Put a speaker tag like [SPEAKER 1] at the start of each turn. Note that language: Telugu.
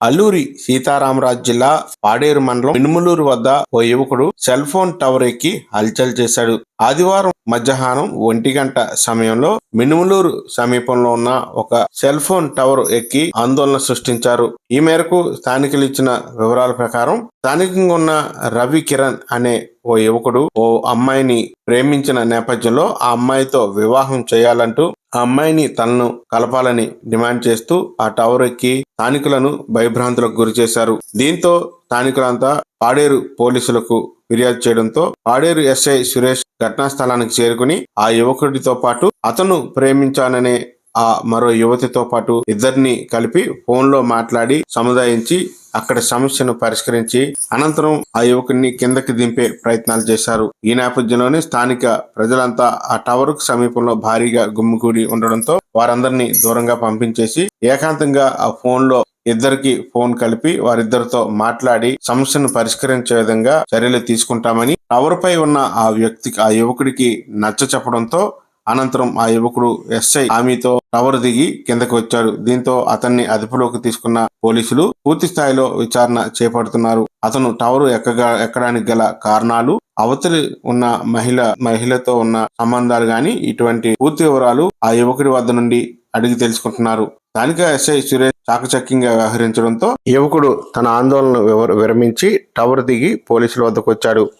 [SPEAKER 1] అల్లూరి సీతారామరాజు జిల్లా పాడేరు మండలం మినుములూరు వద్ద ఓ యువకుడు సెల్ ఫోన్ టవర్ ఎక్కి హల్చల్ చేశాడు. ఆదివారం మధ్యాహ్నం ఒంటి గంట సమయంలో మినుములూరు సమీపంలో ఉన్న ఒక సెల్ ఫోన్ టవర్ ఎక్కి ఆందోళన సృష్టించారు. ఈ మేరకు స్థానికులు ఇచ్చిన వివరాల ప్రకారం స్థానికంగా ఉన్న రవి కిరణ్ అనే ఓ యువకుడు ఓ అమ్మాయిని ప్రేమించిన నేపథ్యంలో ఆ అమ్మాయితో వివాహం చేయాలంటూ ఆ అమ్మాయిని తనను కలపాలని డిమాండ్ చేస్తూ ఆ టవర్ ఎక్కి స్థానికులను భయభ్రాంతులకు గురి చేశారు. దీంతో స్థానికులంతా పాడేరు పోలీసులకు ఫిర్యాదు చేయడంతో పాడేరు ఎస్ఐ సురేష్ ఘటనా స్థలానికి చేరుకుని ఆ యువకుడితో పాటు అతను ప్రేమించాననే ఆ మరో యువతితో పాటు ఇద్దరిని కలిపి ఫోన్లో మాట్లాడి సముదాయించి అక్కడ సమస్యను పరిష్కరించి అనంతరం ఆ యువకుడిని కిందకి దింపే ప్రయత్నాలు చేశారు. ఈ నేపథ్యంలోనే స్థానిక ప్రజలంతా ఆ టవర్కు సమీపంలో భారీగా గుమ్మిగూడి ఉండడంతో వారందరినీ దూరంగా పంపించేసి ఏకాంతంగా ఆ ఫోన్లో ఇద్దరికి ఫోన్ కలిపి వారిద్దరితో మాట్లాడి సమస్యను పరిష్కరించే విధంగా చర్యలు తీసుకుంటామని టవర్ పై ఉన్న ఆ వ్యక్తికి ఆ యువకుడికి నచ్చ చెప్పడంతో అనంతరం ఆ యువకుడు ఎస్ఐ హామీతో టవర్ దిగి కిందకు వచ్చాడు. దీంతో అతన్ని అదుపులోకి తీసుకున్న పోలీసులు పూర్తి స్థాయిలో విచారణ చేపడుతున్నారు. అతను టవర్ ఎక్కగా ఎక్కడానికి గల కారణాలు అవతలి ఉన్న మహిళ మహిళతో ఉన్న సంబంధాలు గాని ఇటువంటి పూర్తి వివరాలు ఆ యువకుడి వద్ద నుండి అడిగి తెలుసుకుంటున్నారు. స్థానిక ఎస్ఐ సురేష్ చాకచక్యంగా వ్యవహరించడంతో యువకుడు తన ఆందోళన వివర- విరమించి టవర్ దిగి పోలీసుల వద్దకు వచ్చాడు.